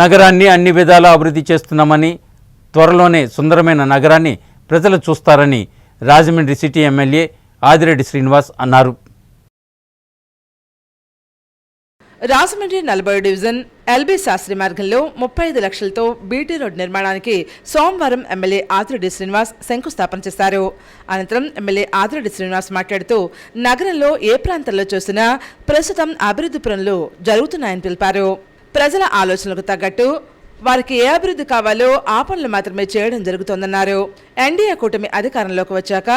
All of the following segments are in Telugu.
నగరాన్ని అన్ని విధాలా అభివృద్ధి చేస్తున్నామని త్వరలోనే సుందరమైన నగరాన్ని ప్రజలు చూస్తారని రాజమండ్రి సిటీ ఎమ్మెల్యే ఆదిరెడ్డి శ్రీనివాస్ అన్నారు. రాజమండ్రి నలభై డివిజన్ ఎల్బీ శాస్త్రి మార్గంలో ముప్పై ఐదు లక్షలతో బీటీ రోడ్ నిర్మాణానికి సోమవారం ఎమ్మెల్యే ఆదిరెడ్డి శ్రీనివాస్ శంకుస్థాపన చేశారు. అనంతరం ఎమ్మెల్యే ఆదిరెడ్డి శ్రీనివాస్ మాట్లాడుతూ నగరంలో ఏ ప్రాంతంలో చూసినా ప్రస్తుతం అభివృద్ధి పనులు జరుగుతున్నాయని తెలిపారు. ప్రజల ఆలోచనలకు తగ్గట్టు వారికి ఏ అభివృద్ధి కావాలో ఆ పనులు మాత్రమే చేయడం జరుగుతోందన్నారు. ఎన్డీఏ కూటమి అధికారంలోకి వచ్చాక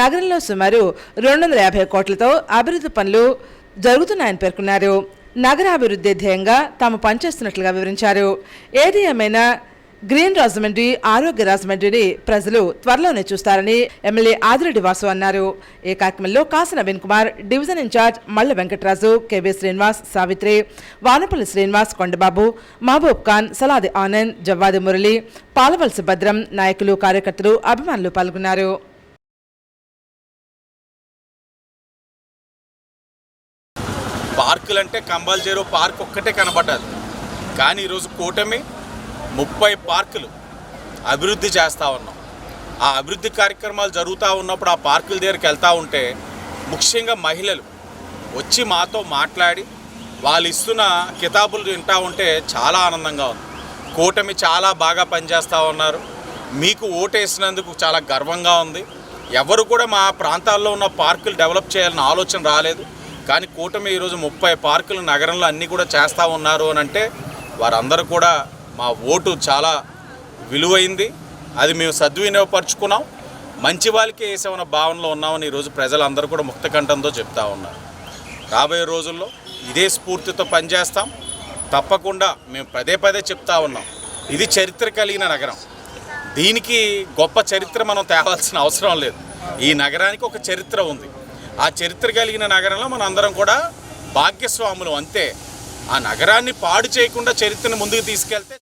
నగరంలో సుమారు రెండు వందల యాభై కోట్లతో అభివృద్ధి పనులు జరుగుతున్నాయని పేర్కొన్నారు. నగరాభివృద్ధి ధ్యేయంగా తాము పనిచేస్తున్నట్లుగా వివరించారు. ఏది ఏమైనా గ్రీన్ రాజమండ్రి ఆరోగ్య రాజమండ్రిని ప్రజలు త్వరలోనే చూస్తారని ఎమ్మెల్యే ఆదిరెడ్డి వాసు అన్నారు. ఈ కార్యక్రమంలో Kasa Naveen Kumar division in charge Malla Venkataraju KV Srinivas Savitri Vanapalli Srinivas Kondababu Mahaboob Khan Saladi Anand Javvadi Murali Palavalasi Bhadram నాయకులు కార్యకర్తలు అభిమానులు పాల్గొన్నారు. పార్కులంటే కంబాల్జీరో కంబాల్ చెరువు పార్క్ ఒక్కటే కనబడ్డారు కానీ ఈరోజు కూటమి ముప్పై పార్కులు అభివృద్ధి చేస్తూ ఉన్నాం. ఆ అభివృద్ధి కార్యక్రమాలు జరుగుతూ ఉన్నప్పుడు ఆ పార్కుల దగ్గరికి వెళ్తూ ఉంటే ముఖ్యంగా మహిళలు వచ్చి మాతో మాట్లాడి వాళ్ళు ఇస్తున్న కితాబులు వింటూ ఉంటే చాలా ఆనందంగా ఉంది. కూటమి చాలా బాగా పనిచేస్తూ ఉన్నారు. మీకు ఓటేసినందుకు చాలా గర్వంగా ఉంది. ఎవరు కూడా మా ప్రాంతాల్లో ఉన్న పార్కులు డెవలప్ చేయాలని ఆలోచన రాలేదు. కానీ కూటమి ఈరోజు ముప్పై పార్కులు నగరంలో అన్నీ కూడా చేస్తూ ఉన్నారు అని అంటే వారందరూ కూడా మా ఓటు చాలా విలువైంది. అది మేము సద్వినియోగపరుచుకున్నాం. మంచి వాళ్ళకే వేసామన్న భావనలో ఉన్నామని ఈరోజు ప్రజలందరూ కూడా ముక్తకంఠంతో చెప్తా ఉన్నారు. రాబోయే రోజుల్లో ఇదే స్ఫూర్తితో పనిచేస్తాం. తప్పకుండా మేము పదే పదే చెప్తా ఉన్నాం. ఇది చరిత్ర కలిగిన నగరం. దీనికి గొప్ప చరిత్ర మనం తేవాల్సిన అవసరం లేదు. ఈ నగరానికి ఒక చరిత్ర ఉంది. ఆ చరిత్ర కలిగిన నగరంలో మనం అందరం కూడా భాగ్యస్వాములు. అంతే. ఆ నగరాన్ని పాడు చేయకుండా చరిత్రను ముందుకు తీసుకెళ్తే